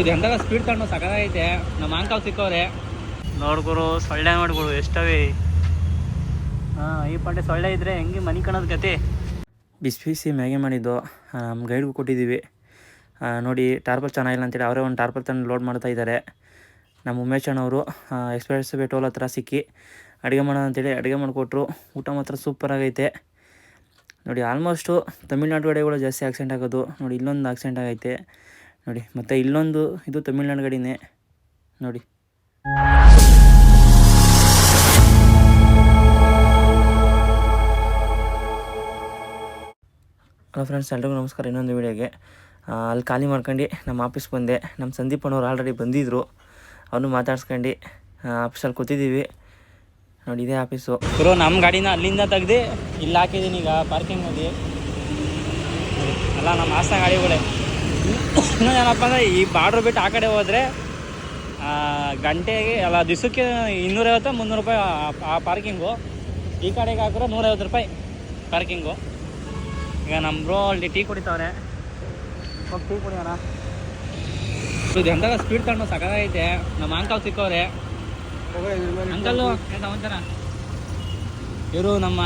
ಇದು ಎಂದಾಗ ಸ್ಪೀಡ್ ತಗೊಂಡು ಸಕತ್ತಾಗೈತೆ ನಮ್ಮ ಅಂಕಲ್ ಸಿಕ್ಕವ್ರೆ. ನೋಡ್ಗುರು ಸೊಳ್ಳೆ ನೋಡ್ಗುರು ಎಷ್ಟವೇ. ಹಾಂ ಈ ಪಂಡೆ ಸೊಳ್ಳೆ ಇದ್ರೆ ಹೆಂಗೆ ಮನಿ ಕಣೋದು ಗತಿ? ಬಿಸಿ ಬಿಸಿ ಮ್ಯಾಗಿ ಮಾಡಿದ್ದು. ನಮ್ಮ ಗೈಡ್ಗೂ ಕೊಟ್ಟಿದ್ದೀವಿ. ನೋಡಿ ಟಾರ್ಪಲ್ ಚೆನ್ನಾಗಿಲ್ಲ ಅಂತೇಳಿ ಅವರೇ ಒಂದು ಟಾರ್ಪಲ್ ತಂದು ಲೋಡ್ ಮಾಡ್ತಾ ಇದ್ದಾರೆ. ನಮ್ಮ ಉಮೇಶ್ ಅಣ್ಣವರು ಎಕ್ಸ್ಪ್ರೆಸ್ ಬೇ ಟೋಲ್ ಹತ್ರ ಸಿಕ್ಕಿ ಅಡುಗೆ ಮಾಡೋಣ ಅಂತೇಳಿ ಅಡುಗೆ ಮಾಡಿಕೊಟ್ರು. ಊಟ ಮಾತ್ರ ಸೂಪರ್ ಆಗೈತೆ. ನೋಡಿ ಆಲ್ಮೋಸ್ಟು ತಮಿಳ್ನಾಡು ಕಡೆಗಳು ಜಾಸ್ತಿ ಆಕ್ಸಿಡೆಂಟ್ ಆಗೋದು. ನೋಡಿ ಇಲ್ಲೊಂದು ಆಕ್ಸಿಡೆಂಟ್ ಆಗೈತೆ. ನೋಡಿ, ಮತ್ತು ಇಲ್ಲೊಂದು, ಇದು ತಮಿಳ್ನಾಡು ಗಡಿನೇ. ನೋಡಿ. ಹಲೋ ಫ್ರೆಂಡ್ಸ್ ಎಲ್ರಿಗೂ ನಮಸ್ಕಾರ. ಇನ್ನೊಂದು ವೀಡಿಯೋಗೆ. ಅಲ್ಲಿ ಖಾಲಿ ಮಾಡ್ಕೊಂಡು ನಮ್ಮ ಆಫೀಸ್ ಬಂದೆ. ನಮ್ಮ ಸಂದೀಪ್ ಅಣ್ಣವ್ರು ಆಲ್ರೆಡಿ ಬಂದಿದ್ದರು ಅವನು ಮಾತಾಡ್ಸ್ಕೊಂಡು ಆಫೀಸಲ್ಲಿ ಕೂತಿದ್ದೀವಿ. ನೋಡಿ, ಇದೇ ಆಫೀಸು. ಗುರು ನಮ್ಮ ಗಾಡಿನ ಅಲ್ಲಿಂದ ತೆಗ್ದು ಇಲ್ಲಿ ಹಾಕಿದ್ದೀನಿ ಈಗ ಪಾರ್ಕಿಂಗಲ್ಲಿ ಅಲ್ಲ. ನಮ್ಮ ಹಾಸನ ಗಾಡಿಗಳೇ ಇನ್ನೂ ಏನಪ್ಪ ಅಂದರೆ ಈ ಬಾರ್ಡ್ರ್ ಬಿಟ್ಟು ಆ ಕಡೆ ಹೋದರೆ ಗಂಟೆಗೆ ಅಲ್ಲ ದಿವಸಕ್ಕೆ ಇನ್ನೂರೈವತ್ತು ಮುನ್ನೂರು ರೂಪಾಯಿ ಆ- ಪಾರ್ಕಿಂಗು ಈ ಕಡೆಗೆ ಹಾಕಿದ್ರೆ ನೂರೈವತ್ತು ರೂಪಾಯಿ ಪಾರ್ಕಿಂಗು ಈಗ ನಮ್ಮ ಬ್ರೋ ಅಲ್ಲಿ ಟೀ ಕುಡಿತಾವ್ರೆ. ಹೋಗಿ ಟೀ ಕುಡಿಯೋಣ. ಇದು ಎಂದಾಗ ಸ್ಪೀಡ್ ತಗೊಂಡು ಸಕತ್ತಾಗೈತೆ ನಮ್ಮ ಅಂಕಲ್ ಸಿಕ್ಕವ್ರೆ. ಅಂಕಲ್ಲು ಎಂತ ಸಮಾಚಾರ? ಇವರು ನಮ್ಮ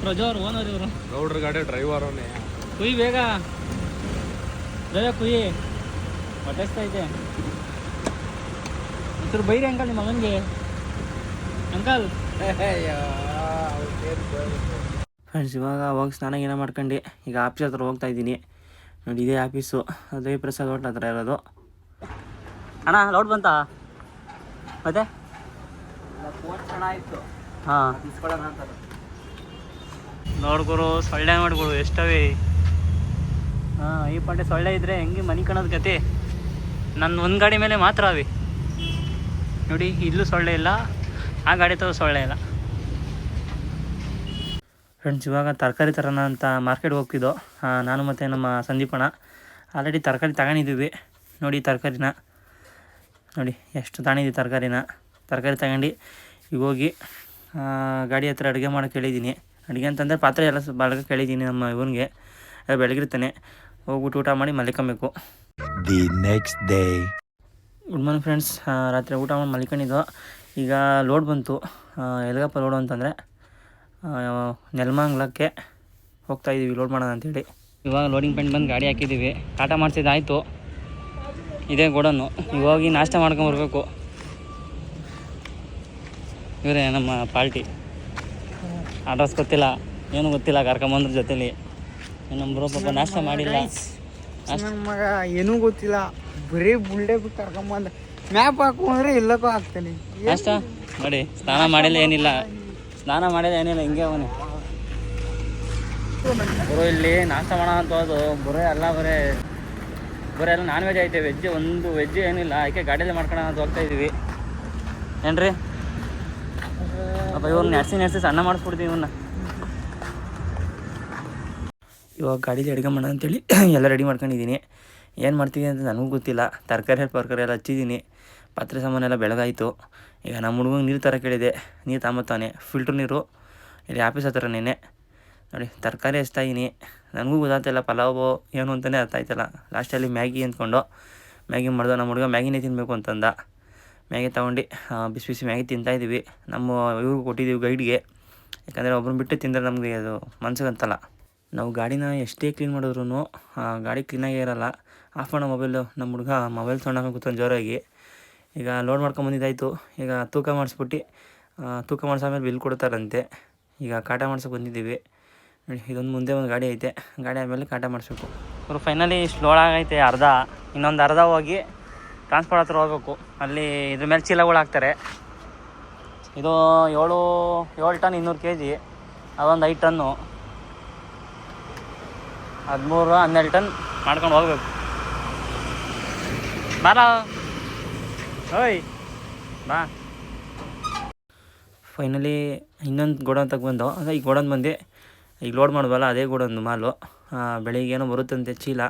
ಪ್ರಜೋ ಅವ್ರು ಓನರ್ ಇವರು. ಗೌಡ್ರ ಗಾಡಿ ಡ್ರೈವರ್ ಅವನೇ. ಕುಯ್ ಬೇಗ. ಬೇಗ ಕುಯ್ ಇದೆ ಒಂಚೂರು ಬೈರಿ ಅಂಕಲ್ ನಿಮ್ಮ ಮಗನಿಗೆ. ಅಂಕಲ್. ಫ್ರೆಂಡ್ಸ್ ಇವಾಗ ಹೋಗಿ ಸ್ನಾನ ಗೀನ ಮಾಡ್ಕೊಂಡು. ಈಗ ಆಫೀಸ್ ಹತ್ರ ಹೋಗ್ತಾ ಇದ್ದೀನಿ. ನೋಡಿ ಇದೇ ಆಫೀಸು. ಅದೇ ಪ್ರಸಾದ್ ಹೋಟ್ಲ್ ಹತ್ರ ಇರೋದು. ಅಣ್ಣ ಲೌಡ್ ಬಂತಾ? ಮತ್ತೆ? ಹಾಂ. ನೋಡ್ಕೊರು ಸೊಳ್ಳೆ ಮಾಡ್ಕೊಡು ಎಷ್ಟವೇ. ಹಾಂ, ಈ ಪಾಟೆ ಸೊಳ್ಳೆ ಇದ್ರೆ ಹೆಂಗೆ ಮನಿ ಕಣದ ಗತಿ? ನನ್ನ ಒಂದು ಗಾಡಿ ಮೇಲೆ ಮಾತ್ರ ಅವಿ. ನೋಡಿ, ಇಲ್ಲೂ ಸೊಳ್ಳೆ ಇಲ್ಲ, ಆ ಗಾಡಿ ತಗೋ ಸೊಳ್ಳೆ ಇಲ್ಲ. ಫ್ರೆಂಡ್ಸ್ ಇವಾಗ ತರಕಾರಿ ತರೋಣ ಅಂತ ಮಾರ್ಕೆಟ್ಗೆ ಹೋಗ್ತಿದ್ದೋ ನಾನು ಮತ್ತು ನಮ್ಮ ಸಂದೀಪಣ ಆಲ್ರೆಡಿ ತರಕಾರಿ ತಗೊಂಡಿದ್ದೀವಿ. ನೋಡಿ, ತರಕಾರಿನ. ನೋಡಿ, ಎಷ್ಟು ತಗೊಂಡಿದ್ದೀವಿ ತರಕಾರಿನ. ತರಕಾರಿ ತಗೊಂಡು, ಈಗ ಹೋಗಿ ಗಾಡಿ ಹತ್ರ ಅಡುಗೆ ಮಾಡೋಕ್ಕೆ ಹೇಳಿದ್ದೀನಿ. ಅಡುಗೆ ಅಂತಂದರೆ ಪಾತ್ರೆ ಎಲ್ಲ ಬಳಗ ಕೇಳಿದ್ದೀನಿ ನಮ್ಮ ಇವನಿಗೆ. ಬೆಳಗಿರ್ತಾನೆ ಹೋಗ್ಬಿಟ್ಟು ಊಟ ಮಾಡಿ ಮಲ್ಕೊಬೇಕು. The next day good morning friends ರಾತ್ರಿ ಊಟ ಮಾಡಿ ಮಲ್ಕೊಂಡಿದ್ದು ಈಗ ಲೋಡ್ ಬಂತು. ಎಲಗಪ್ಪ ಲೋಡು ಅಂತಂದರೆ ನೆಲಮಂಗ್ಲಕ್ಕೆ ಹೋಗ್ತಾ ಇದ್ದೀವಿ ಲೋಡ್ ಮಾಡೋಣ ಅಂತೇಳಿ. ಇವಾಗ ಲೋಡಿಂಗ್ ಪೆಂಟ್ ಬಂದು ಗಾಡಿ ಹಾಕಿದ್ದೀವಿ ಟಾಟಾ ಮಾಡಿಸಿದ್ದಾಯಿತು ಇದೇ ಗೋಡನ್ನು ಇವಾಗ ನಾಷ್ಟ ಮಾಡ್ಕೊಂಬರ್ಬೇಕು ಇವರೇ ನಮ್ಮ ಪಾರ್ಟಿ. ಅಡ್ರೆಸ್ ಗೊತ್ತಿಲ್ಲ. ಏನು ಗೊತ್ತಿಲ್ಲ ಕರ್ಕೊಂಬಂದ್ರ ಜೊತೆಲಿ. ನಮ್ಮ ಬ್ರೋ ಪಾಪ ನಾಷ್ಟ ಮಾಡಿಲ್ಲ. ನನ್ನ ಮಗ ಏನೂ ಗೊತ್ತಿಲ್ಲ. ಬರೀ ಬುಲ್ಡೆ ಬಿಟ್ಟು ಕರ್ಕೊಂಬಂದ ಮ್ಯಾಪ್ ಹಾಕು ಅಂದ್ರೆ ಎಲ್ಲಕ್ಕೂ ಹಾಕ್ತಾನೆ. ನಾಷ್ಟ? ನೋಡಿ ಸ್ನಾನ ಮಾಡಿಲ್ಲ ಏನಿಲ್ಲ. ಸ್ನಾನ ಮಾಡಿಲ್ಲ ಏನಿಲ್ಲ ಹಿಂಗೆ ಅವನು ಬರೋ ಇಲ್ಲಿ ನಾಷ್ಟ ಮಾಡೋಣ ಅಂತ ಹೋದು ಬರೇ ಎಲ್ಲ ಬರೇ. ಬರೀ ಎಲ್ಲ ನಾನ್ ವೆಜ್ ಐತೆ ವೆಜ್ ಒಂದು ವೆಜ್ ಏನಿಲ್ಲ. ಅದಕ್ಕೆ ಗಾಡಿಯಲ್ಲಿ ಮಾಡ್ಕೊಳ ಅಂತ ಹೋಗ್ತಾ ಇದೀವಿ. ಏನ್ರಿ? ಅಪ್ಪ ಇವ್ರು ನೆಡ್ಸಿ ನೆಡ್ಸಿ ಸಣ್ಣ ಮಾಡಿಸ್ಬಿಡ್ತೀವಿ ಇವನ್ನ ಇವಾಗ ಗಾಡೀಲಿ ಅಡುಗೆ ಮಾಡೋಣ ಅಂತೇಳಿ ಎಲ್ಲ ರೆಡಿ ಮಾಡ್ಕೊಂಡಿದ್ದೀನಿ. ಏನು ಮಾಡ್ತೀನಿ ಅಂತ ನನಗೂ ಗೊತ್ತಿಲ್ಲ. ತರಕಾರಿ ಪರ್ಕಾರಿ ಎಲ್ಲ ಹಚ್ಚಿದ್ದೀನಿ. ಪಾತ್ರೆ ಸಾಮಾನೆಲ್ಲ ಬೆಳಗಾಯಿತು. ಈಗ ನಮ್ಮ ಹುಡುಗಂಗೆ ನೀರು ತರ ಕೇಳಿದೆ. ನೀರು ತಾಂಬತ್ತಾನೆ. ಫಿಲ್ಟ್ರ್ ನೀರು. ಇಲ್ಲಿ ಆಫೀಸ್ ಹತ್ತಿರ ನೆನೆ ನೋಡಿ, ತರಕಾರಿ ಹಚ್ತಾಯಿದ್ದೀನಿ ನನಗೂ ಗೊತ್ತಾಗ್ತಿಲ್ಲ ಪಲಾವು ಏನು ಅಂತಲೇ ಅರ್ಥ ಆಯ್ತಲ್ಲ. ಲಾಸ್ಟಲ್ಲಿ ಮ್ಯಾಗಿ ಅಂದ್ಕೊಂಡು ಮ್ಯಾಗಿ ಮಾಡ್ದೆ, ನಮ್ಮ ಹುಡುಗ ಮ್ಯಾಗಿನೇ ತಿನ್ನಬೇಕು ಅಂತಂದ. ಮ್ಯಾಗಿ ತೊಗೊಂಡು ಬಿಸಿ ಬಿಸಿ ಮ್ಯಾಗಿ ತಿಂತಾಯಿದ್ದೀವಿ ನಮ್ಮ ಇವ್ರಿಗೆ ಕೊಟ್ಟಿದ್ದೀವಿ ಗೈಡ್ಗೆ ಯಾಕಂದರೆ ಒಬ್ರು ಬಿಟ್ಟು ತಿಂದರೆ ನಮಗೆ ಅದು ಮನ್ಸಿಗೆ ಅಂತಲ್ಲ ನಾವು ಗಾಡಿನ ಎಷ್ಟೇ ಕ್ಲೀನ್ ಮಾಡಿದ್ರು ಗಾಡಿ ಕ್ಲೀನಾಗೇ ಇರಲ್ಲ. ಆಫ್ ಮಾಡೋ ಮೊಬೈಲು ನಮ್ಮ ಹುಡುಗ ಮೊಬೈಲ್ ತೊಗೊಂಡಾಗ ಕೂತ್ಕೊಂಡು ಜೋರಾಗಿ. ಈಗ ಲೋಡ್ ಮಾಡ್ಕೊಂಬಂದಿದ್ದಾಯಿತು ಈಗ ತೂಕ ಮಾಡಿಸ್ಬಿಟ್ಟು ತೂಕ ಮಾಡಿಸಾದ್ಮೇಲೆ ಬಿಲ್ ಕೊಡ್ತಾರಂತೆ. ಈಗ ಕಾಟ ಮಾಡ್ಸೋಕೆ ಬಂದಿದ್ದೀವಿ. ನೋಡಿ, ಇದೊಂದು ಮುಂದೆ ಒಂದು ಗಾಡಿ ಐತೆ. ಗಾಡಿ ಆದಮೇಲೆ ಕಾಟ ಮಾಡಿಸ್ಬೇಕು. ಅವರು ಫೈನಲಿ ಸ್ಲೋ ಆಗೈತೆ ಅರ್ಧ. ಇನ್ನೊಂದು ಅರ್ಧ ಹೋಗಿ ಟ್ರಾನ್ಸ್ಪೋರ್ಟ್ ಹತ್ರ ಹೋಗ್ಬೇಕು. ಅಲ್ಲಿ ಇದ್ರ ಮೇಲೆ ಚೀಲಗಳು ಹಾಕ್ತಾರೆ. ಇದು ಏಳು ಏಳು ಟನ್ ಇನ್ನೂರು ಕೆ ಜಿ ಅದೊಂದು ಐದು ಟನ್ನು ಹದಿಮೂರು ಹನ್ನೆರಡು ಟನ್. ಮಾಡ್ಕೊಂಡು ಹೋಗ್ಬೇಕು. ಬಾರ. ಓಯ್. ಬಾ. ಫೈನಲಿ ಇನ್ನೊಂದು ಗೋಡನ್ ತಗೊಂಡು ಅಂದರೆ ಈ ಗೋಡನ್ ಬಂದು ಈಗ ಲೋಡ್ ಮಾಡ್ಬೋಲ್ಲ ಅದೇ ಗೋಡನ್ ಮಾಲು. ಬೆಳಿಗ್ಗೆ ಏನೋ ಬರುತ್ತಂತೆ ಚೀಲ.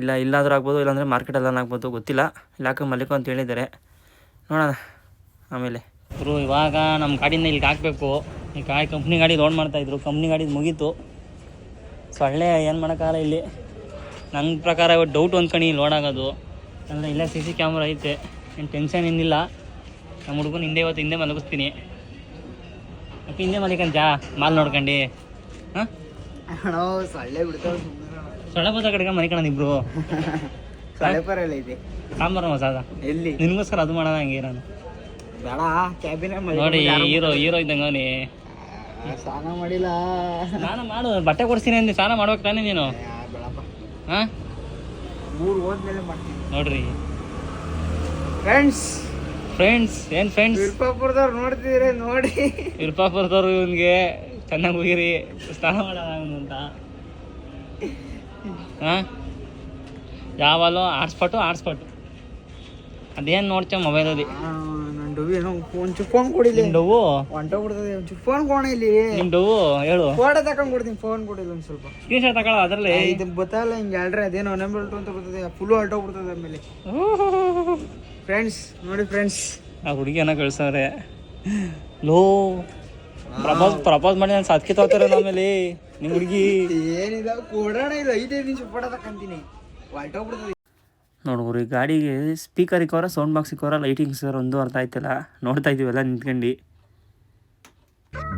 ಇಲ್ಲ ಇಲ್ಲಾದರೂ ಆಗ್ಬೋದು ಇಲ್ಲಾಂದರೆ ಮಾರ್ಕೆಟಲ್ಲಿ ಆಗ್ಬೋದು ಗೊತ್ತಿಲ್ಲ. ಇಲ್ಲ ಹಾಕೋ ಮಲ್ಲಿಕೋ ಅಂತ ಹೇಳಿದ್ದಾರೆ. ನೋಡೋಣ. ಆಮೇಲೆ. ಇವರು ಇವಾಗ ನಮ್ಮ ಗಾಡಿನ ಇಲ್ಲಿಗೆ ಹಾಕಬೇಕು. ಈ ಗಾಡಿ ಕಂಪ್ನಿ ಗಾಡಿ ಲೋಡ್ ಮಾಡ್ತಾಯಿದ್ರು ಕಂಪ್ನಿ ಗಾಡಿ ಮುಗೀತು. ಸೊಳ್ಳೆ ಏನು ಮಾಡೋಕ್ಕಾಗಲ್ಲ ಇಲ್ಲಿ. ನನ್ನ ಪ್ರಕಾರ ಡೌಟ್ ಅಂದ್ಕೊಂಡು ಲೋಡ್ ಆಗೋದು. ಅಂದರೆ ಇಲ್ಲೇ ಸಿ ಸಿ ಕ್ಯಾಮ್ರಾ ಐತೆ. ಏನು ಟೆನ್ಷನ್ ಏನಿಲ್ಲ. ನಮ್ಮ ಹುಡುಗನ ಹಿಂದೆ ಇವತ್ತು ಹಿಂದೆ ಮಲಗಿಸ್ತೀನಿ. ಮತ್ತು ಹಿಂದೆ ಮಲಿಕಂತ ಮಾಲ್ ನೋಡ್ಕೊಂಡು. ಹಾಂ? ಸೊಳ್ಳೆ ಬಿಡ್ತಾವೆ ಸೊಳ್ಳೆ ಬದ ಕಡೆಗೆ ಮಲಿಕಣ ಇಬ್ರು. ಸಾಂಬಾರು ಮಸಾಲ. ಎಲ್ಲಿ? ನಿನಗೋಸ್ಕರ ಅದು ಮಾಡೋಣ ಹಂಗೆ ನಾನು ನೋಡಿ ಹೀರೋ ಹೀರೋ ಇದ್ದಂಗೆ ಸ್ನಾನ ಮಾಡಿಲ್ಲ. ಸ್ನಾನ ಮಾಡು ಬಟ್ಟೆ ಕೊಡ್ತೀನಿ ಅಂದಿ ಸ್ನಾನ ಮಾಡ್ಬೇಕು ತಾನೇ ನೀನು? ಹಾಂ? ಮೂರು ಹೋದ್ಮೇಲೆ ಮಾಡ್ತೀನಿ. ನೋಡ್ರಿ. ಫ್ರೆಂಡ್ಸ್ ಫ್ರೆಂಡ್ಸ್ ಏನ್ ಫ್ರೆಂಡ್ಸ್ ವಿರ್ಪಾಪುರದವ್ರು ನೋಡ್ತಿದ್ರೆ ನೋಡಿ. ವಿರ್ಪಾಪುರದವ್ರು ಇವನಿಗೆ ಚೆನ್ನಾಗಿ ಹೋಗಿರಿ. ಸ್ನಾನ ಮಾಡೋಣ ಅಂತ. ಹಾಂ? ಯಾವಲ್ಲೋ ಆಡ್ಸ್ಪಟ್ಟು ಆಡ್ಸ್ಪಟ್ಟು ಅದೇನು ನೋಡ್ತೇವೆ ಮೊಬೈಲಲ್ಲಿ ಒಂಚೂರು ಫೋನ್ ಕೊಡಿಲಿ. ನಿಮ್ಮ ಡವ್ವು ಹೊಂಟೋಗ್ಬಿಡ್ತದೆ ಒಂಚೂರು ಫೋನ್ ಕೊಡ ಇಲ್ಲಿ. ನಿಮ್ಮ ಹೇಳು. ಫೋಟೋ ತಕೊಂಡ್ ಕೊಡ್ತೀನಿ ಫೋನ್ ಕೊಡಿಲ್ಲ ಒಂದು ಸ್ವಲ್ಪ. ಸ್ಕ್ರೀನ್ ಶಾಟ್ ತಗೊಳ ಅದರಲ್ಲಿ? ಇದು ಗೊತ್ತಲ್ಲ ಹಿಂಗೆ ಹೇಳ್ರೆ ಅದೇನೋ ನಂಬರ್ ಅಂತ ಬರ್ತದೆ ಫುಲ್ಲು ಹೊರಟೋಗ್ಬಿಡ್ತದೆ ಆಮೇಲೆ. ಫ್ರೆಂಡ್ಸ್ ನೋಡಿ ಫ್ರೆಂಡ್ಸ್ ಆ ಹುಡುಗಿಯನ್ನ ಕಳ್ಸವ್ರೆ. ಲೋ ಪ್ರಪೋಸ್ ಪ್ರಪೋಸ್ ಮಾಡಿ ನಾನು ಸಾತ್ಕಿ ತಗೋತಾರೆ ಆಮೇಲೆ. ನಿಮ್ಮ ಹುಡುಗಿ. ಏನಿಲ್ಲ ಕೊಡೋಣ ಇಲ್ಲ ಐದೈದು ನಿಮಿಷ ಫೋಟೋ ತಕೊಂತೀನಿ. ಹೊರಟೋಗ್ಬಿಡ್ತದೆ ನೋಡ್ರಿ ಈ ಗಾಡಿಗೆ ಸ್ಪೀಕರ್ ಇಕ್ಕವರ ಸೌಂಡ್ ಬಾಕ್ಸ್ ಇಕ್ಕವರ ಲೈಟಿಂಗ್ಸ್ ಒಂದು ಅರ್ಥ ಆಯ್ತಲ್ಲ? ನೋಡ್ತಾ ಇದೀವಲ್ಲ ನಿಂತ್ಕೊಂಡು.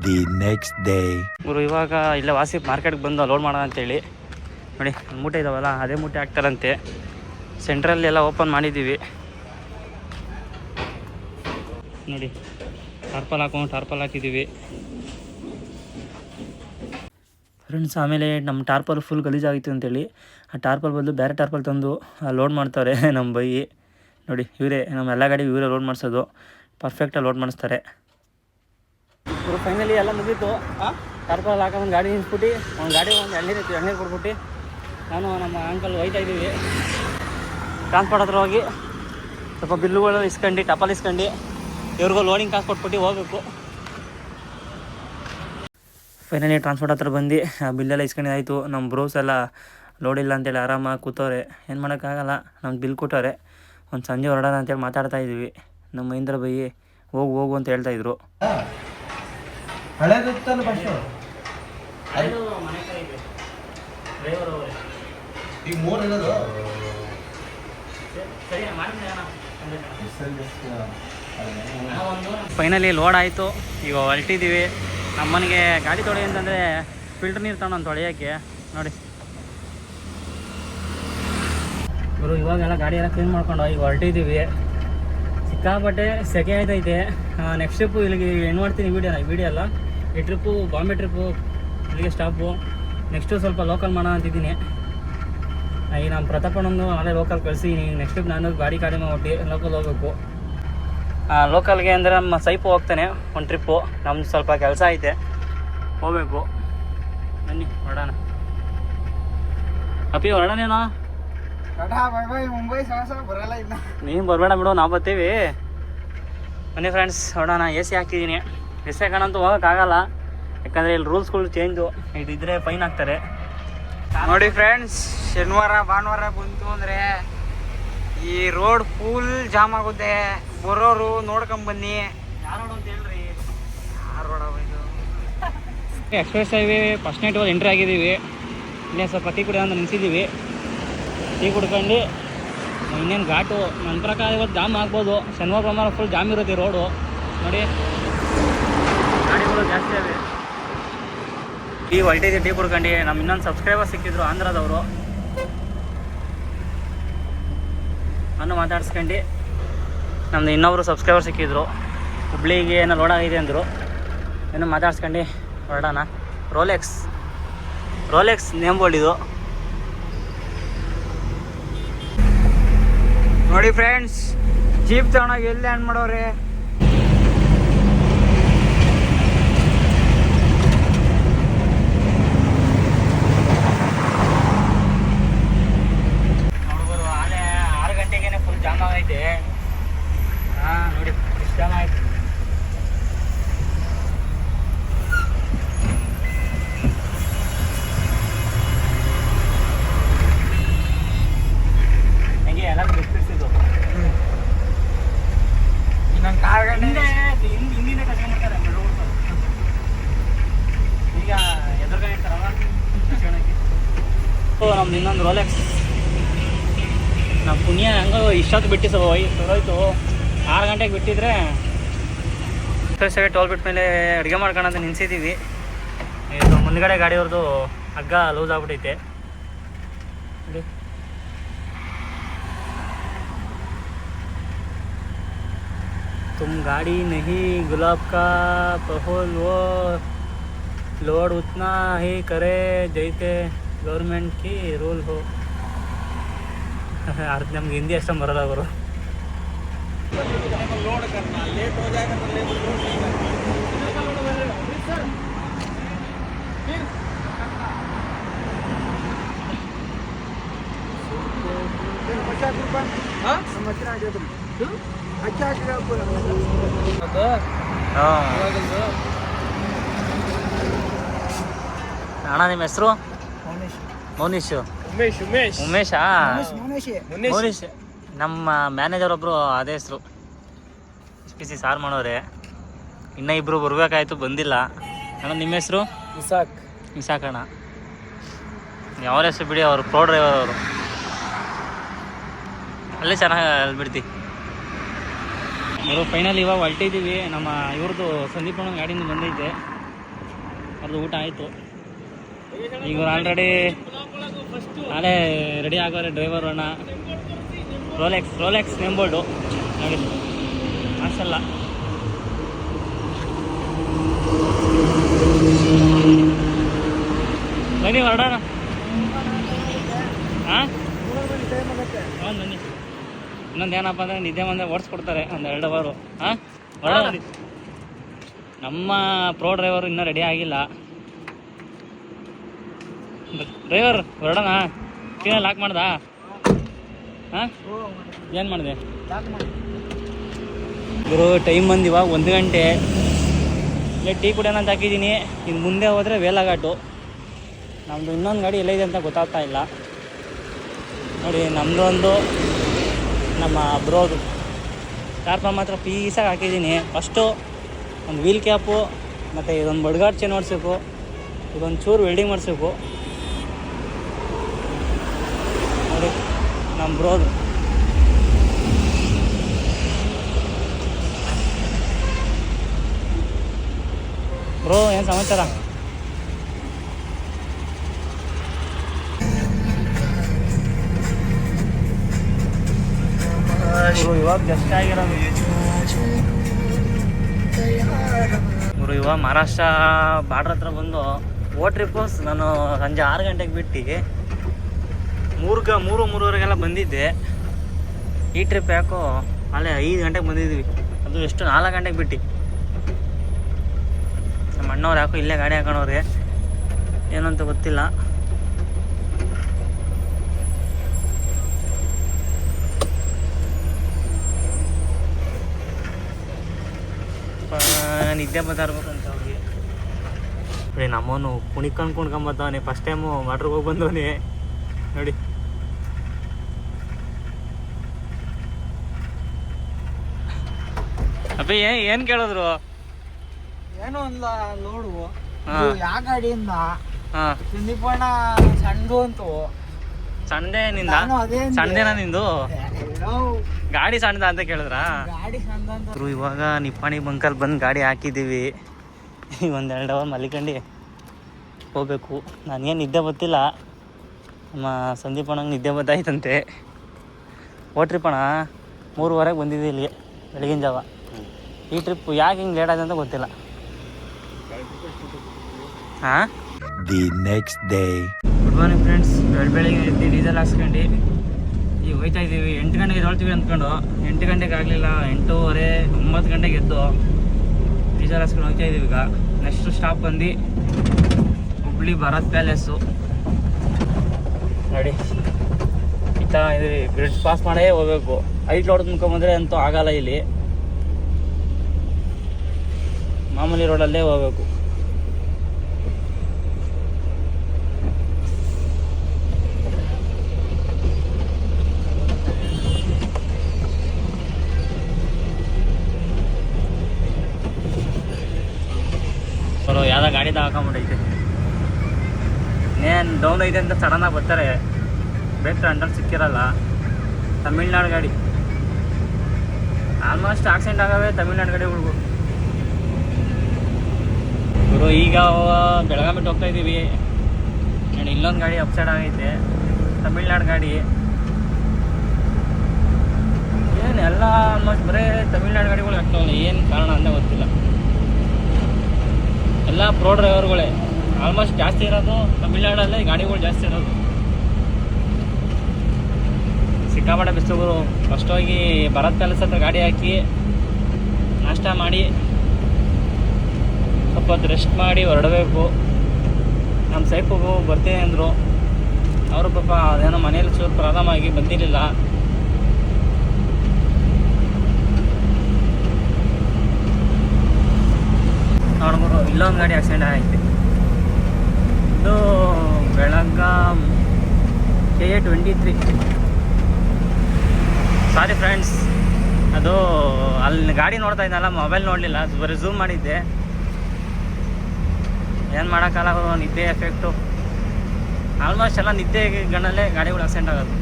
ದಿ ನೆಕ್ಸ್ಟ್ ಡೇ ಗುರು ಇವಾಗ ಇಲ್ಲ ವಾಸಿ ಮಾರ್ಕೆಟ್ಗೆ ಬಂದು ಲೋಡ್ ಮಾಡೋಣ ಅಂತೇಳಿ. ನೋಡಿ ಮೂಟೆ ಇದಾವಲ್ಲ ಅದೇ ಮೂಟೆ ಹಾಕ್ತಾರಂತೆ. ಸೆಂಟ್ರಲ್ಲಿ ಎಲ್ಲ ಓಪನ್ ಮಾಡಿದ್ದೀವಿ. ನೋಡಿ ಟಾರ್ಪಲ್ ಹಾಕೊಂಡು ಟಾರ್ಪಲ್ ಹಾಕಿದ್ದೀವಿ. ಫ್ರೆಂಡ್ಸ್ ಆಮೇಲೆ ನಮ್ಮ ಟಾರ್ಪಲ್ ಫುಲ್ ಗಲೀಜಾಗಿತ್ತು ಅಂತೇಳಿ. ಆ ಟಾರ್ಪಲ್ ಬದಲು ಬೇರೆ ಟಾರ್ಪಲ್ ತಂದು ಲೋಡ್ ಮಾಡ್ತಾರೆ ನಮ್ಮ ಬೈ. ನೋಡಿ, ಇವರೇ, ನಮ್ಮ ಎಲ್ಲ ಗಾಡಿ ಇವರೇ ಲೋಡ್ ಮಾಡಿಸೋದು. ಪರ್ಫೆಕ್ಟಾಗಿ ಲೋಡ್ ಮಾಡಿಸ್ತಾರೆ. ಫೈನಲಿ ಎಲ್ಲ ಮುಗೀತು. ಟಾರ್ಪಲ್ ಹಾಕೊಂಡು ಗಾಡಿ ನಿಂತ್ಬಿಟ್ಟು, ಒಂದು ಗಾಡಿ ಒಂದು ಎಣ್ಣೆ ಇತ್ತು ಎಣ್ಣೆ ಕೊಟ್ಬಿಟ್ಟು, ನಾನು ನಮ್ಮ ಅಂಕಲ್ ಒಯ್ತಾ ಇದ್ದೀವಿ. ಟ್ರಾನ್ಸ್ಪೋರ್ಟ್ ಹತ್ರ ಹೋಗಿ, ಸ್ವಲ್ಪ ಬಿಲ್ಲುಗಳು ಇಸ್ಕೊಂಡು, ಟಪಲ್ ಇಸ್ಕೊಂಡು, ಇವ್ರಿಗೂ ಲೋಡಿಂಗ್ ಕಾಸು ಕೊಟ್ಬಿಟ್ಟು ಹೋಗ್ಬೇಕು. ಫೈನಲಿ ಟ್ರಾನ್ಸ್ಪೋರ್ಟ್ ಹತ್ರ ಬಂದು ಆ ಬಿಲ್ಲೆಲ್ಲ ಇಸ್ಕೊಂಡಿದ್ದಾಯಿತು ನಮ್ಮ ಬ್ರೋಸ್ ಎಲ್ಲ ಲೋಡ್ ಇಲ್ಲ ಅಂತೇಳಿ ಆರಾಮಾಗಿ ಕೂತವ್ರೆ. ಏನು ಮಾಡೋಕ್ಕಾಗಲ್ಲ. ನಮ್ಗೆ ಬಿಲ್ ಕೊಟ್ಟವ್ರೆ. ಒಂದು ಸಂಜೆ ಹೊರಡೋಣ ಅಂತೇಳಿ ಮಾತಾಡ್ತಾ ಇದ್ವಿ. ನಮ್ಮ ಮಹೇಂದ್ರ ಬೈ ಹೋಗು ಹೋಗು ಅಂತ ಹೇಳ್ತಾಯಿದ್ರು ಫೈನಲಿ ಲೋಡ್ ಆಯಿತು. ಈಗ ಹೊರಟಿದ್ದೀವಿ ನಮ್ಮನಿಗೆ ಗಾಡಿ ತೊಳಿ ಅಂತಂದರೆ ಫಿಲ್ಟರ್ ನೀರು ತಗೊಂಡು ತೊಳೆಯೋಕ್ಕೆ ನೋಡಿ. ಇವರು ಇವಾಗೆಲ್ಲ ಗಾಡಿ ಎಲ್ಲ ಕ್ಲೀನ್ ಮಾಡ್ಕೊಂಡು ಈಗ ಹೊರಟಿದ್ದೀವಿ ಸಿಕ್ಕಾಪಟ್ಟೆ ಸೆಕೆ ಆಯ್ತೈತೆ. ನೆಕ್ಸ್ಟ್ ಟ್ರಿಪ್ಪು ಇಲ್ಲಿಗೆ ಏನು ಮಾಡ್ತೀನಿ ವೀಡಿಯೋ ವೀಡಿಯೋ ಅಲ್ಲ. ಈ ಟ್ರಿಪ್ಪು ಬಾಂಬೆ ಟ್ರಿಪ್ಪು ಇಲ್ಲಿಗೆ ಸ್ಟಾಪು ನೆಕ್ಸ್ಟು ಸ್ವಲ್ಪ ಲೋಕಲ್ ಮಾಡೋಣ ಅಂತಿದ್ದೀನಿ. ಈಗ ನಮ್ಮ ಪ್ರತಾಪಣ್ಣಂದು ಅಲ್ಲೇ ಲೋಕಲ್ ಕಳಿಸಿ ನೆಕ್ಸ್ಟ್ ಟ್ರಿಪ್ ನಾನು ಗಾಡಿ ಗಾಡಿ ಹೊಟ್ಟಿ ಲೋಕಲ್ ಹೋಗ್ಬೇಕು. ಲೋಕಲ್ಗೆ ಅಂದರೆ ನಮ್ಮ ಸೈಪು ಹೋಗ್ತಾನೆ ಒಂದು ಟ್ರಿಪ್ಪು ನಮ್ದು ಸ್ವಲ್ಪ ಕೆಲಸ ಐತೆ. ಹೋಗ್ಬೇಕು. ಬನ್ನಿ ಹೊರಡೋಣ. ಅಪ್ಪಿ ಹೊರಡೋಣೇನೋ? ಮುಂಬೈ ಬರಲ್ಲ ನೀನು ಬರಬೇಡ ಬಿಡು ನಾವು ಬರ್ತೀವಿ. ಬನ್ನಿ ಫ್ರೆಂಡ್ಸ್ ಹೊರಡೋಣ. ಎ ಸಿ ಹಾಕಿದ್ದೀನಿ ಎ ಸಿ ಹಾಕೋಣಂತೂ ಹೋಗೋಕ್ಕಾಗಲ್ಲ ಯಾಕಂದರೆ ಇಲ್ಲಿ ರೂಲ್ಸ್ಗಳು ಚೇಂಜು ಇದಿದ್ರೆ ಫೈನ್ ಹಾಕ್ತಾರೆ ನೋಡಿ ಫ್ರೆಂಡ್ಸ್ ಶನಿವಾರ ಭಾನುವಾರ ಬಂತು ಅಂದ್ರೆ ಈ ರೋಡ್ ಫುಲ್ ಜಾಮ್ ಆಗುತ್ತೆ. ಬರೋರು ನೋಡ್ಕೊಂಡ್ ಬನ್ನಿ. ಯಾರು ಅಂತ ಹೇಳ್ರಿ. ಯಾರ್ ರೋಡ್ ಇದು. ಎಕ್ಸ್ಪ್ರೆಸ್ ಹೈವೇ ಫಸ್ಟ್ ನೈಟ್ ಹೋಗಿ ಎಂಟ್ರಿ ಆಗಿದ್ದೀವಿ. ಇನ್ನೇ ಸ್ವಲ್ಪ ಟೀ ಕುಡಿಯೋ ಅಂತ ನಿಲ್ಸಿದ್ದೀವಿ ಟೀ ಕುಡ್ಕೊಂಡು ಇನ್ನೇನು ಘಾಟು ನನ್ನ ಪ್ರಕಾರ ಇವತ್ತು ಜಾಮ್ ಆಗ್ಬೋದು. ಶನಿವಾರ ಪ್ರಮಾಣ ಫುಲ್ ಜಾಮ್ ಇರುತ್ತೆ ರೋಡು ನೋಡಿ. ಗಾಡಿಗಳು ಜಾಸ್ತಿ ಇದೆ ಟೀ ಹೊಲ್ಟಿದ್ದೆ ಟೀ ಕುಡ್ಕೊಂಡು ನಮ್ಮ ಇನ್ನೊಂದು ಸಬ್ಸ್ಕ್ರೈಬರ್ ಸಿಕ್ಕಿದ್ರು ಆಂಧ್ರದವರು. ನಾನು ಮಾತಾಡ್ಸ್ಕೊಂಡು. ನಮ್ದು ಇನ್ನೊಬ್ರು ಸಬ್ಸ್ಕ್ರೈಬರ್ ಸಿಕ್ಕಿದ್ರು. ಹುಬ್ಳಿಗೆ ಏನೋ ಲೋಡ್ ಆಗಿದೆ ಅಂದರು. ಏನೋ ಮಾತಾಡ್ಸ್ಕೊಂಡು ಹೊರಡೋಣ. ರೋಲೆಕ್ಸ್ ರೋಲೆಕ್ಸ್ ನೇಮ್ ಬೋರ್ಡ್ ನೋಡಿ ಫ್ರೆಂಡ್ಸ್ ಜೀಪ್ ತಗೊಂಡೋಗಿ ಎಲ್ಲಿ ಲ್ಯಾಂಡ್ ಮಾಡೋರೆ? ರೋಲೆಕ್ಸ್ ನಮ್ಮ ಪುಣ್ಯ ಹಂಗೆ ಇಷ್ಟೊತ್ತು ಬಿಟ್ಟು ಸೊ ಸರೋಯ್ತು ಆರು ಗಂಟೆಗೆ ಬಿಟ್ಟಿದ್ರೆ ಸರಿ ಟೋಲ್ ಬಿಟ್ಟ ಮೇಲೆ ಅಡುಗೆ ಮಾಡ್ಕೊಳ್ಳೋಂತ ನಿಲ್ಸಿದ್ದೀವಿ ಇದು ಮುಂದ್ಗಡೆ ಗಾಡಿಯವ್ರದ್ದು ಹಗ್ಗ ಲೂಸ್ ಆಗ್ಬಿಟ್ಟೈತೆ ನೋಡಿ. तुम गाड़ी नहीं गुलाब का पहोल वो लोड उतना ही करे जैसे ಗೌರ್ಮೆಂಟ್ ಕಿ ರೋಲ್ ಹೋ. ನಮ್ಗೆ ಹಿಂದಿ ಅಷ್ಟೇ ಬರಲ್ಲ ಅವರು ಅಣ್ಣ ಲೇಟ್ ನಿಮ್ಮ ಹೆಸರು? ಮೌನೀಶ್. ಉಮೇಶ್ ಉಮೇಶ್. ಉಮೇಶಾ ಮೌನೀಶ್ ನಮ್ಮ ಮ್ಯಾನೇಜರ್ ಒಬ್ರು ಅದೇ ಹೆಸರು. ಎಸ್ ಪಿ ಸಿ ಸಾರ್ ಮಾಡೋರೆ ಇನ್ನ ಇಬ್ರು ಬರ್ಬೇಕಾಯ್ತು ಬಂದಿಲ್ಲ. ಅಣ್ಣ ನಿಮ್ಮ ಹೆಸರು? ಇಸಾಕ್. ಇಸಾಕ್ ಅಣ್ಣ. ಯಾವ ಹೆಸರು ಬಿಡಿ ಅವರು ಪ್ರೋ ಡ್ರೈವರ್ ಅವರು. ಅಲ್ಲೇ ಚೆನ್ನಾಗಿ ಅಲ್ಲಿ ಬಿಡ್ತಿ ಅವರು ಫೈನಲ್ ಇವಾಗ ಹೊರಟಿದ್ದೀವಿ ನಮ್ಮ ಇವ್ರದ್ದು ಸಂದೀಪ್ ಅಣ್ಣ ಗಾಡಿಯಿಂದ ಬಂದೈತೆ. ಅವ್ರದ್ದು ಊಟ ಆಯಿತು. ಈಗ ಆಲ್ರೆಡಿ ನಾಳೆ ರೆಡಿ ಆಗೋರೆ ಡ್ರೈವರ್ ಅಣ್ಣ. ರೋಲೆಕ್ಸ್ ರೋಲೆಕ್ಸ್ ನೇಮ್ ಬೋರ್ಡು ನೋಡಿ ಅಷ್ಟಲ್ಲ ಬನ್ನಿ ಹೊರಡೋಣ. ಹಾಂ ಬನ್ನಿ ಇನ್ನೊಂದು ಏನಪ್ಪ ಅಂದರೆ ನಿದ್ದೆ ಬಂದರೆ ಓಡಿಸ್ಕೊಡ್ತಾರೆ ಒಂದು ಎರಡು ಅವರು ಹಾಂ ಹೊರಡೋಣ. ನಮ್ಮ ಪ್ರೋ ಡ್ರೈವರು ಇನ್ನೂ ರೆಡಿ ಆಗಿಲ್ಲ. ಡ್ರೈವರ್, ಹೊರಡೋಣ. ಕ್ಲೀನ ಲಾಕ್ ಮಾಡ್ದಾ? ಹಾಂ? ಏನು ಮಾಡಿದೆ? ಗುರು ಟೈಮ್ ಬಂದು ಇವಾಗ ಒಂದು ಗಂಟೆ. ಇಲ್ಲೇ ಟೀ ಕುಡಿಯೋಣ ಅಂತ ಹಾಕಿದ್ದೀನಿ. ಇನ್ನು ಮುಂದೆ ಹೋದರೆ ವೇಲಾಘಾಟು. ನಮ್ಮದು ಇನ್ನೊಂದು ಗಾಡಿ ಎಲ್ಲಿದೆ ಅಂತ ಗೊತ್ತಾಗ್ತಾ ಇಲ್ಲ. ನೋಡಿ ನಮ್ಮದೊಂದು ನಮ್ಮ ಬ್ರೋದು. ಕಾರ್ಪ ಮಾತ್ರ ಪೀಸಾಗಿ ಹಾಕಿದ್ದೀನಿ. ಫಸ್ಟು ಒಂದು ವೀಲ್ ಕ್ಯಾಪು ಮತ್ತು ಇದೊಂದು ಬಡ್ಗಾಡ್ ಚೇನ್ ಮಾಡಿಸ್ಬೇಕು ಇದೊಂದು ಚೂರು ವೆಲ್ಡಿಂಗ್ ಮಾಡಿಸ್ಬೇಕು ನೋಡಿ ನಮ್ಮ ಬ್ರೋದು ಬ್ರೋ ಏನು ಸಮಾಚಾರ? ಇವಾಗ ಜಸ್ಟ್ ಆಗಿರೋದು ಬ್ರೋ ಇವಾಗ ಮಹಾರಾಷ್ಟ್ರ ಬಾರ್ಡ್ರ್ ಹತ್ರ ಬಂದು ಓ ನಾನು ಸಂಜೆ ಆರು ಗಂಟೆಗೆ ಬಿಟ್ಟು ಮೂರ್ಗ ಮೂರು ಮೂರುವರೆಗೆಲ್ಲ ಬಂದಿದ್ದೆ. ಈ ಟ್ರಿಪ್ ಯಾಕೋ ಅಲ್ಲೇ ಐದು ಗಂಟೆಗೆ ಬಂದಿದ್ವಿ. ಅದು ಎಷ್ಟು ನಾಲ್ಕು ಗಂಟೆಗೆ ಬಿಟ್ಟು. ನಮ್ಮ ಅಣ್ಣವ್ರು ಯಾಕೋ ಇಲ್ಲೇ ಗಾಡಿ ಹಾಕೊಂಡವ್ರೆ. ಏನಂತ ಅಂತ ಗೊತ್ತಿಲ್ಲ ನಿದ್ದೆ ಬರ್ತಾ ಇರ್ಬೇಕಂತ ಅವ್ರಿಗೆ. ನೋಡಿ ನಮ್ಮವನು ಕುಣಿಕೊಂಡು ಕುಣ್ಕೊಂಬತ್ತವನೆ ಫಸ್ಟ್ ಟೈಮು ವಾಟ್ರಿಗೆ ಹೋಗಿ ಬಂದವನೇ. ನೋಡಿ. ಅಪ್ಪಿ ಏನ್ ಏನ್ ಕೇಳಿದ್ರು? ಏನೋ ಅಲ್ಲ ನೋಡು. ಯಾವ ಗಾಡಿಯಿಂದ? ಹಾ. ಸಂದೀಪಣ್ಣ ಸಣ್ಣದು ಅಂತು. ಸಣ್ಣದೇ ನಿಂದ? ಅಂದೆ. ನಿಂದು? ಗಾಡಿ ಸಣ್ಣದ ಅಂತ ಕೇಳಿದ್ರಾ? ಇವಾಗ ನಿಪ್ಪಾಣಿ ಬಂಕಲ್ ಬಂದು ಗಾಡಿ ಹಾಕಿದ್ದೀವಿ. ಒಂದೆರಡು ಎರಡು ಅವರ್ ಮಲಿಕಂಡು ಹೋಗ್ಬೇಕು. ನನಗೇನು ನಿದ್ದೆ ಬತ್ತಿಲ್ಲ ನಮ್ಮ ಸಂದೀಪ್ ಅಣ್ಣಂಗೆ ನಿದ್ದೆ ಬತ್ತಾಯ್ತಂತೆ ಓಟ್ರಿಪಣ ಮೂರುವರೆಗೆ ಬಂದಿದ್ದೆ ಇಲ್ಲಿಗೆ ಬೆಳಗಿನ ಜಾವ. ಈ ಟ್ರಿಪ್ ಯಾಕೆ ಹಿಂಗೆ ಲೇಟ್ ಆಯ್ತು ಅಂತ ಗೊತ್ತಿಲ್ಲ. ಹಾಂ? The next day good morning friends ಬೆಳ ಬೆಳಿಗ್ಗೆ ಎದ್ದು ಡೀಸೆಲ್ ಹಾಕ್ಸ್ಕೊಂಡು ಈಗ ಹೋಯ್ತಾ ಇದ್ದೀವಿ. ಎಂಟು ಗಂಟೆಗೆ ಎದ್ದೇಳ್ತೀವಿ ಅಂದ್ಕೊಂಡು ಎಂಟು ಗಂಟೆಗೆ ಆಗಲಿಲ್ಲ. ಎಂಟೂವರೆ ಒಂಬತ್ತು ಗಂಟೆಗೆ ಎದ್ದು ಡೀಸೆಲ್ ಹಾಕ್ಸ್ಕೊಂಡು ಹೋಗ್ತಾ ಇದ್ದೀವಿ ಈಗ. ನೆಕ್ಸ್ಟ್ ಸ್ಟಾಪ್ ಬಂದು ಹುಬ್ಳಿ ಭರತ್ ಪ್ಯಾಲೇಸು ನೋಡಿ. ಥರ ಇದು ಬ್ರಿಡ್ಜ್ ಪಾಸ್ ಮಾಡೇ ಹೋಗ್ಬೇಕು. ಐಟ್ ಲೋಡ್ ತುಂಬ್ಕೊಂಬಂದ್ರೆ ಅಂತೂ ಆಗಲ್ಲ ಇಲ್ಲಿ. ಮಾಮೂಲಿ ರೋಡಲ್ಲೇ ಹೋಗ್ಬೇಕು. ಯಾವ್ದೋ ಗಾಡಿ ಹಾಕೊಂಬಿಟ್ಟೈತೆ ಏನು ಡೌನ್ ಐತೆ ಅಂತ ಸಡನ್ನಾಗಿ ಬರ್ತಾರೆ. ಬೇಕು ಅಂಡರ್ ಸಿಕ್ಕಿರಲ್ಲ. ತಮಿಳ್ನಾಡು ಗಾಡಿ. ಆಲ್ಮೋಸ್ಟ್ ಆಕ್ಸಿಡೆಂಟ್ ಆಗವೆ ತಮಿಳ್ನಾಡು ಗಾಡಿಗಳಿಗೂ. ಗುರು, ಈಗ ಬೆಳಗಾವಿ ಬಿಟ್ಟು ಹೋಗ್ತಾ ಇದ್ದೀವಿ ಆ್ಯಂಡ್ ಇಲ್ಲೊಂದು ಗಾಡಿ ಅಪ್ಸೈಡ್ ಆಗೈತೆ. ತಮಿಳ್ನಾಡು ಗಾಡಿ. ಏನು ಎಲ್ಲ ಆಲ್ಮೋಸ್ಟ್ ಬರೀ ತಮಿಳ್ನಾಡು ಗಾಡಿಗಳು ಆಗ್ತಾವಲ್ಲ ಏನು ಕಾರಣ ಅಂತ ಗೊತ್ತಿಲ್ಲ. ಎಲ್ಲ ಪ್ರೋ ಡ್ರೈವರ್ಗಳೇ ಆಲ್ಮೋಸ್ಟ್ ಜಾಸ್ತಿ ಇರೋದು ತಮಿಳ್ನಾಡಲ್ಲೇ, ಗಾಡಿಗಳು ಜಾಸ್ತಿ ಇರೋದು. ಸಿಕ್ಕಾಪಟ್ಟೆ ಬಿಸ್ತಗರು ಫಸ್ಟ್ ಹೋಗಿ ಭರತ್ ಪ್ಯಾಲೇಸ್ ಗಾಡಿ ಹಾಕಿ, ನಾಷ್ಟ ಮಾಡಿ. ಸ್ವಲ್ಪ ಹೊತ್ತು ರೆಸ್ಟ್ ಮಾಡಿ ಹೊರಡಬೇಕು. ನಮ್ಮ ಸೈಫಿಗೂ ಬರ್ತೀನಿ ಅಂದರು. ಅವರು ಪಾಪ ಅದೇನೋ ಮನೇಲಿ ಚೂರು ಪ್ರಾಬ್ಲಮ್ ಆಗಿ ಬಂದಿರಲಿಲ್ಲ. ನೋಡ್ಬೋದು, ಇಲ್ಲೊಂದು ಗಾಡಿ ಆಕ್ಸಿಡೆಂಟ್ ಆಯಿತು. ಇದು ಬೆಳಗ್ಗೆ K A twenty three. Sorry friends ಅದು ಅಲ್ಲಿ ಗಾಡಿ ನೋಡ್ತಾ ಇದ್ದಲ್ಲ ಮೊಬೈಲ್ ನೋಡಲಿಲ್ಲ ಝೂಮ್ ಮಾಡಿದ್ದೆ. ಏನು ಮಾಡೋಕ್ಕಲ್ಲ ನಿದ್ದೆ ಎಫೆಕ್ಟು ಆಲ್ಮೋಸ್ಟ್ ಎಲ್ಲ ನಿದ್ದೆ ಗಣ್ಣಲ್ಲೇ ಗಾಡಿಗಳು ಆಕ್ಸಿಡೆಂಟ್ ಆಗೋದು.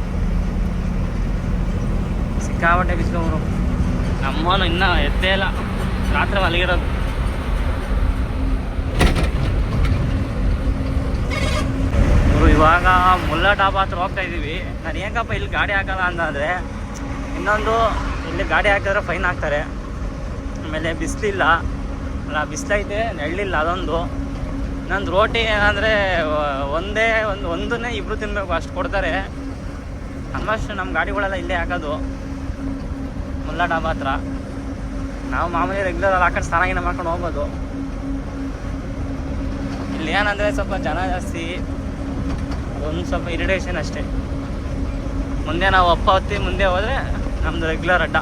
ಸಿಕ್ಕಾಪಟ್ಟೆ ಬಿಸ್ಕೊಬ್ರು ನಮ್ಮನು ಇನ್ನೂ ಎತ್ತೇ ಇಲ್ಲ. ರಾತ್ರಿ ಮಲಗಿರೋದು ಇವರು ಇವಾಗ ಮುಲ್ಲ ಡಾಬಾ ಹತ್ರ ಹೋಗ್ತಾ ಇದ್ದೀವಿ ನಾನು ಹೆಂಗಪ್ಪ ಇಲ್ಲಿ ಗಾಡಿ ಹಾಕಲ್ಲ ಅಂತಂದರೆ ಇನ್ನೊಂದು ಇಲ್ಲಿ ಗಾಡಿ ಹಾಕಿದ್ರೆ ಫೈನ್ ಹಾಕ್ತಾರೆ ಆಮೇಲೆ ಬಿಸಿಲಿಲ್ಲ. ಅಲ್ಲ, ಬಿಸಿಲೈತೆ ನೆಳ್ಳಿಲ್ಲ ಅದೊಂದು. ಇನ್ನೊಂದು ರೋಟಿ ಏನಂದರೆ ಒಂದೇ ಒಂದು, ಒಂದನ್ನೇ ಇಬ್ಬರು ತಿನ್ನಬೇಕು ಅಷ್ಟು ಕೊಡ್ತಾರೆ. ಆಲ್ಮೋಸ್ಟ್ ನಮ್ಮ ಗಾಡಿಗಳೆಲ್ಲ ಇಲ್ಲೇ ಹಾಕೋದು. ಮುಲ್ಲಾ ಡಾಬಾ ಹತ್ರ. ನಾವು ಮಾಮೂಲಿ ರೆಗ್ಯುಲರ್ ಹಾಕೊಂಡು ಸ್ನಾನ ಗಿನ ಮಾಡ್ಕೊಂಡು ಹೋಗ್ಬೋದು. ಇಲ್ಲಿ ಏನಂದರೆ ಸ್ವಲ್ಪ ಜನ ಜಾಸ್ತಿ, ಒಂದು ಸ್ವಲ್ಪ ಇರಿಟೇಷನ್ ಅಷ್ಟೇ. ಮುಂದೆ ನಾವು ಅಪ್ಪ ಹೊತ್ತಿ ಮುಂದೆ ಹೋದರೆ ನಮ್ಮದು ರೆಗ್ಯುಲರ್ ಅಡ್ಡ.